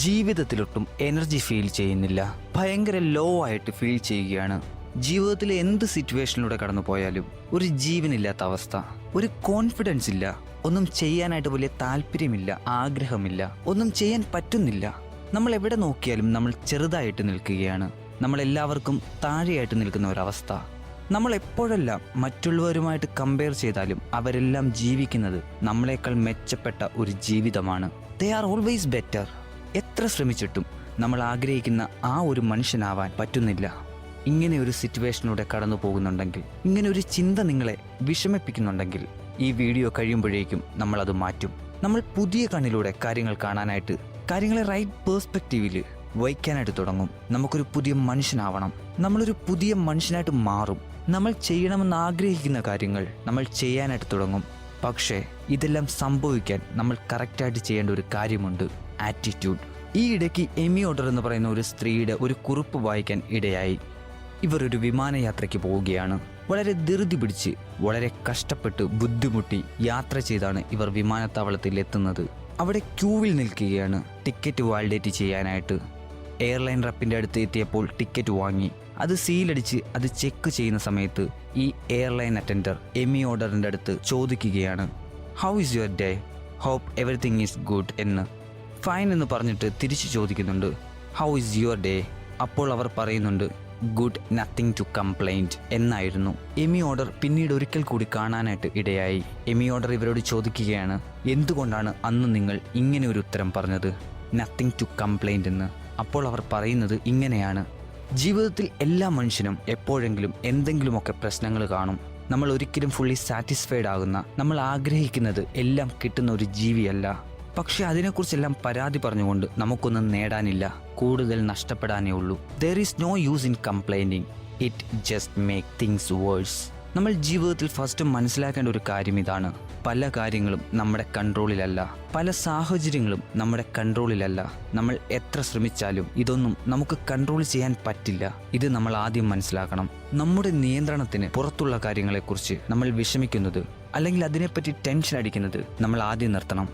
ജീവിതത്തിലൊട്ടും energy feel ചെയ്യുന്നില്ല. ഭയങ്കര law ആയിട്ട് ഫീൽ ചെയ്യുകയാണ്. ജീവിതത്തിലെ എന്ത് സിറ്റുവേഷനിലൂടെ കടന്നു പോയാലും ഒരു ജീവനില്ലാത്ത അവസ്ഥ. ഒരു കോൺഫിഡൻസ് ഇല്ല. ഒന്നും ചെയ്യാനായിട്ട് വലിയ താല്പര്യമില്ല ആഗ്രഹമില്ല. ഒന്നും ചെയ്യാൻ പറ്റുന്നില്ല. നമ്മൾ എവിടെ നോക്കിയാലും നമ്മൾ ചെറുതായിട്ട് നിൽക്കുകയാണ്. നമ്മൾ എല്ലാവർക്കും താഴെയായിട്ട് നിൽക്കുന്ന ഒരവസ്ഥ നമ്മൾ എപ്പോഴെല്ലാം മറ്റുള്ളവരുമായിട്ട് കമ്പയർ ചെയ്താലും അവരെല്ലാം ജീവിക്കുന്നത് നമ്മളെക്കാൾ മെച്ചപ്പെട്ട ഒരു ജീവിതമാണ്. ദേ ആർ ഓൾവേസ് ബെറ്റർ എത്ര ശ്രമിച്ചിട്ടും നമ്മൾ ആഗ്രഹിക്കുന്ന ആ ഒരു മനുഷ്യനാവാൻ പറ്റുന്നില്ല. ഇങ്ങനെ ഒരു സിറ്റുവേഷനിലൂടെ കടന്നു പോകുന്നുണ്ടെങ്കിൽ ഇങ്ങനെ ഒരു ചിന്ത നിങ്ങളെ വിഷമിപ്പിക്കുന്നുണ്ടെങ്കിൽ ഈ വീഡിയോ കഴിയുമ്പോഴേക്കും നമ്മൾ അത് മാറ്റും. നമ്മൾ പുതിയ കണ്ണിലൂടെ കാര്യങ്ങൾ കാണാനായിട്ട് കാര്യങ്ങളെ റൈറ്റ് പേഴ്സ്പെക്റ്റീവിൽ വയ്ക്കാനായിട്ട് തുടങ്ങും. നമുക്കൊരു പുതിയ മനുഷ്യനാവണം. നമ്മളൊരു പുതിയ മനുഷ്യനായിട്ട് മാറും. നമ്മൾ ചെയ്യണമെന്ന് ആഗ്രഹിക്കുന്ന കാര്യങ്ങൾ നമ്മൾ ചെയ്യാനായിട്ട് തുടങ്ങും. പക്ഷേ ഇതെല്ലാം സംഭവിക്കാൻ നമ്മൾ കറക്റ്റായിട്ട് ചെയ്യേണ്ട ഒരു കാര്യമുണ്ട്. ആറ്റിറ്റ്യൂഡ് ഈ ഇടയ്ക്ക് എമി ഓർഡർ എന്ന് പറയുന്ന ഒരു സ്ത്രീയുടെ ഒരു കുറിപ്പ് വായിക്കാൻ ഇടയായി. ഇവർ ഒരു വിമാനയാത്രയ്ക്ക് പോവുകയാണ്. വളരെ ധൃതി പിടിച്ച് വളരെ കഷ്ടപ്പെട്ട് ബുദ്ധിമുട്ടി യാത്ര ചെയ്താണ് ഇവർ വിമാനത്താവളത്തിൽ എത്തുന്നത്. അവിടെ ക്യൂവിൽ നിൽക്കുകയാണ് ടിക്കറ്റ് വാലിഡേറ്റ് ചെയ്യാനായിട്ട്. എയർലൈൻ റപ്പിന്റെ അടുത്ത് എത്തിയപ്പോൾ ടിക്കറ്റ് വാങ്ങി. അത് സീലടിച്ച് അത് ചെക്ക് ചെയ്യുന്ന സമയത്ത് ഈ എയർലൈൻ അറ്റൻഡർ എമി ഓർഡറിന്റെ അടുത്ത് ചോദിക്കുകയാണ് how is your day hope everything is good എന്ന്. ഫൈൻ എന്ന് പറഞ്ഞിട്ട് തിരിച്ചു ചോദിക്കുന്നുണ്ട് ഹൗ ഇസ് യുവർ ഡേ അപ്പോൾ അവർ പറയുന്നുണ്ട് ഗുഡ് നത്തിങ് ടു കംപ്ലൈന്റ് എന്നായിരുന്നു. എമി ഓർഡർ പിന്നീട് ഒരിക്കൽ കൂടി കാണാനായിട്ട് ഇടയായി. എമി ഓർഡർ ഇവരോട് ചോദിക്കുകയാണ് എന്തുകൊണ്ടാണ് അന്ന് നിങ്ങൾ ഇങ്ങനെ ഒരു ഉത്തരം പറഞ്ഞത്? നത്തിങ് ടു കംപ്ലൈന്റ് എന്ന്. അപ്പോൾ അവർ പറയുന്നത് ഇങ്ങനെയാണ്. ജീവിതത്തിൽ എല്ലാ മനുഷ്യനും എപ്പോഴെങ്കിലും എന്തെങ്കിലുമൊക്കെ പ്രശ്നങ്ങൾ കാണും. നമ്മൾ ഒരിക്കലും ഫുള്ളി സാറ്റിസ്ഫൈഡ് ആകുന്ന നമ്മൾ ആഗ്രഹിക്കുന്നത് എല്ലാം കിട്ടുന്ന ഒരു ജീവിയല്ല. പക്ഷെ അതിനെക്കുറിച്ചെല്ലാം പരാതി പറഞ്ഞുകൊണ്ട് നമുക്കൊന്നും നേടാനില്ല. കൂടുതൽ നഷ്ടപ്പെടാനേ ഉള്ളൂ. There is no use in complaining it just make things worse നമ്മൾ ജീവിതത്തിൽ ഫസ്റ്റ് മനസ്സിലാക്കേണ്ട ഒരു കാര്യം ഇതാണ്. പല കാര്യങ്ങളും നമ്മുടെ കൺട്രോളിലല്ല പല സാഹചര്യങ്ങളും നമ്മുടെ കൺട്രോളിലല്ല നമ്മൾ എത്ര ശ്രമിച്ചാലും ഇതൊന്നും നമുക്ക് കൺട്രോൾ ചെയ്യാൻ പറ്റില്ല. ഇത് നമ്മൾ ആദ്യം മനസ്സിലാക്കണം. നമ്മുടെ നിയന്ത്രണത്തിന് പുറത്തുള്ള കാര്യങ്ങളെക്കുറിച്ച് നമ്മൾ വിഷമിക്കുന്നത് അല്ലെങ്കിൽ അതിനെപ്പറ്റി ടെൻഷൻ അടിക്കുന്നത് നമ്മൾ ആദ്യം നിർത്തണം.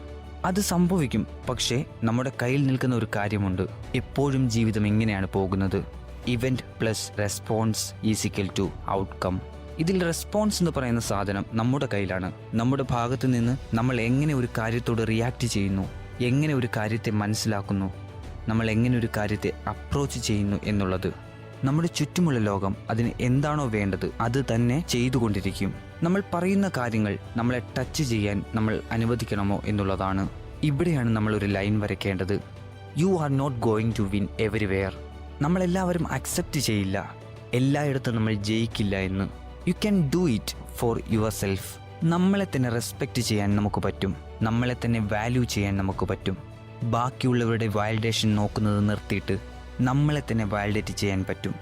അത് സംഭവിക്കും. പക്ഷേ നമ്മുടെ കയ്യിൽ നിൽക്കുന്ന ഒരു കാര്യമുണ്ട്. എപ്പോഴും ജീവിതം എങ്ങനെയാണ് പോകുന്നത്. Event plus response is equal to outcome ഇതിൽ റെസ്പോൺസ് എന്ന് പറയുന്ന സാധനം നമ്മുടെ കയ്യിലാണ്. നമ്മുടെ ഭാഗത്ത് നിന്ന് നമ്മൾ എങ്ങനെ ഒരു കാര്യത്തോട് റിയാക്ട് ചെയ്യുന്നു? എങ്ങനെ ഒരു കാര്യത്തെ മനസ്സിലാക്കുന്നു? നമ്മൾ എങ്ങനെ ഒരു കാര്യത്തെ അപ്രോച്ച് ചെയ്യുന്നു എന്നുള്ളത്. നമ്മുടെ ചുറ്റുമുള്ള ലോകം അതിന് എന്താണോ വേണ്ടത് അത് തന്നെ ചെയ്തുകൊണ്ടിരിക്കും. നമ്മൾ പറയുന്ന കാര്യങ്ങൾ നമ്മളെ ടച്ച് ചെയ്യാൻ നമ്മൾ അനുവദിക്കണമോ എന്നുള്ളതാണ്. ഇവിടെയാണ് നമ്മൾ ഒരു line വരയ്ക്കേണ്ടത്. You are not going to win everywhere നമ്മളെല്ലാവരും അക്സെപ്റ്റ് ചെയ്യില്ല. എല്ലായിടത്തും നമ്മൾ ജയിക്കില്ല എന്ന്. You can do it for yourself നമ്മളെ തന്നെ റെസ്പെക്റ്റ് ചെയ്യാൻ നമുക്ക് പറ്റും. നമ്മളെ തന്നെ വാല്യൂ ചെയ്യാൻ നമുക്ക് പറ്റും. ബാക്കിയുള്ളവരുടെ വാലിഡേഷൻ നോക്കുന്നത് നിർത്തിയിട്ട് നമ്മളെ തന്നെ വാലിഡേറ്റ് ചെയ്യാൻ പറ്റും.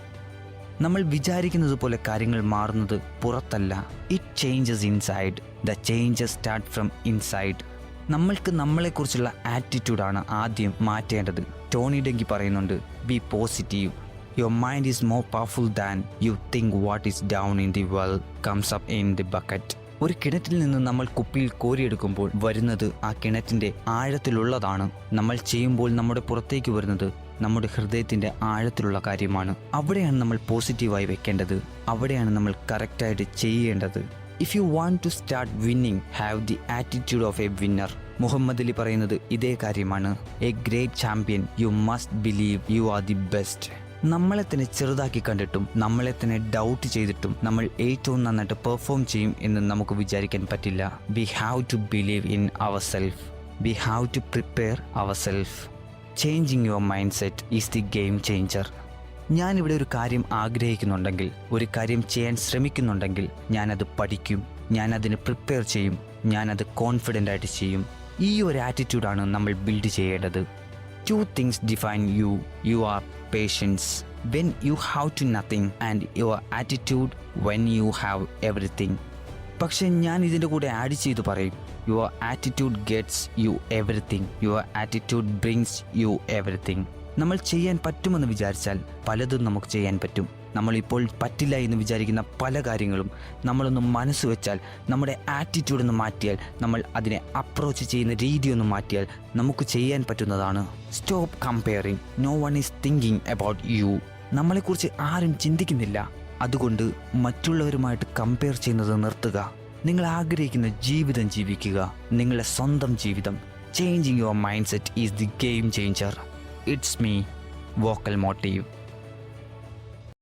നമ്മൾ വിചാരിക്കുന്നത് പോലെ കാര്യങ്ങൾ മാറുന്നത് പുറത്തല്ല. It changes inside the changes start from inside നമ്മൾക്ക് നമ്മളെക്കുറിച്ചുള്ള ആറ്റിറ്റ്യൂഡാണ് ആദ്യം മാറ്റേണ്ടത്. ടോണി ഡെങ്കി പറയുന്നുണ്ട് be positive your mind is more powerful than you think what is down in the well comes up in the bucket. ഒരു കിണറ്റിൽ നിന്ന് നമ്മൾ കുപ്പിയിൽ കോരിയെടുക്കുമ്പോൾ വരുന്നത് ആ കിണറ്റിന്റെ ആഴത്തിലുള്ളതാണ്. നമ്മൾ ചെയ്യുമ്പോൾ നമ്മുടെ പുറത്തേക്ക് വരുന്നത് നമ്മുടെ ഹൃദയത്തിന്റെ ആഴത്തിലുള്ള കാര്യമാണ്. അവിടെയാണ് നമ്മൾ പോസിറ്റീവായി വെക്കേണ്ടത്. അവിടെയാണ് നമ്മൾ കറക്റ്റായിട്ട് ചെയ്യേണ്ടത്. If you want to start winning have the attitude of a winner Muhammad Ali പറയുന്നത് ഇതേ കാര്യമാണ്. A great champion you must believe you are the best നമ്മളെ തന്നെ ചെറുതാക്കി കണ്ടിട്ടും നമ്മളെ തന്നെ ഡൗട്ട് ചെയ്തിട്ടും നമ്മൾ ഏറ്റവും നന്നായിട്ട് പെർഫോം ചെയ്യും എന്ന് നമുക്ക് വിചാരിക്കാൻ പറ്റില്ല. We have to believe in our self we have to prepare our self changing your mindset is the game changer ഞാനിവിടെ ഒരു കാര്യം ആഗ്രഹിക്കുന്നുണ്ടെങ്കിൽ ഒരു കാര്യം ചെയ്യാൻ ശ്രമിക്കുന്നുണ്ടെങ്കിൽ ഞാനത് പഠിക്കും ഞാനതിന് പ്രിപ്പയർ ചെയ്യും ഞാനത് കോൺഫിഡന്റ് ആയിട്ട് ചെയ്യും. ഈ ഒരു ആറ്റിറ്റ്യൂഡാണ് നമ്മൾ ബിൽഡ് ചെയ്യേണ്ടത്. Two things define you. You are patience when you have to nothing and your attitude when you have everything. പക്ഷെ ഞാൻ ഇതിന്റെ കൂടെ ആഡ് ചെയ്ത് പറയും. Your attitude gets you everything your attitude brings you everything നമ്മൾ ചെയ്യാൻ പറ്റുമെന്ന് വിചാരിച്ചാൽ പലതും നമുക്ക് ചെയ്യാൻ പറ്റും. നമ്മളിപ്പോൾ പറ്റില്ല എന്ന് വിചാരിക്കുന്ന പല കാര്യങ്ങളും നമ്മളൊന്ന് മനസ്സ് വെച്ചാൽ നമ്മുടെ ആറ്റിറ്റ്യൂഡ് ഒന്ന് മാറ്റിയാൽ നമ്മൾ അതിനെ അപ്രോച്ച് ചെയ്യുന്ന രീതി ഒന്ന് മാറ്റിയാൽ നമുക്ക് ചെയ്യാൻ പറ്റുന്നതാണ്. Stop comparing no one is thinking about you നമ്മളെക്കുറിച്ച് ആരും ചിന്തിക്കുന്നില്ല. അതുകൊണ്ട് മറ്റുള്ളവരുമായിട്ട് കമ്പയർ ചെയ്യുന്നത് നിർത്തുക. നിങ്ങൾ ആഗ്രഹിക്കുന്ന ജീവിതം ജീവിക്കുക. നിങ്ങളുടെ സ്വന്തം ജീവിതം. Changing your mindset is the game changer it's me vocal motive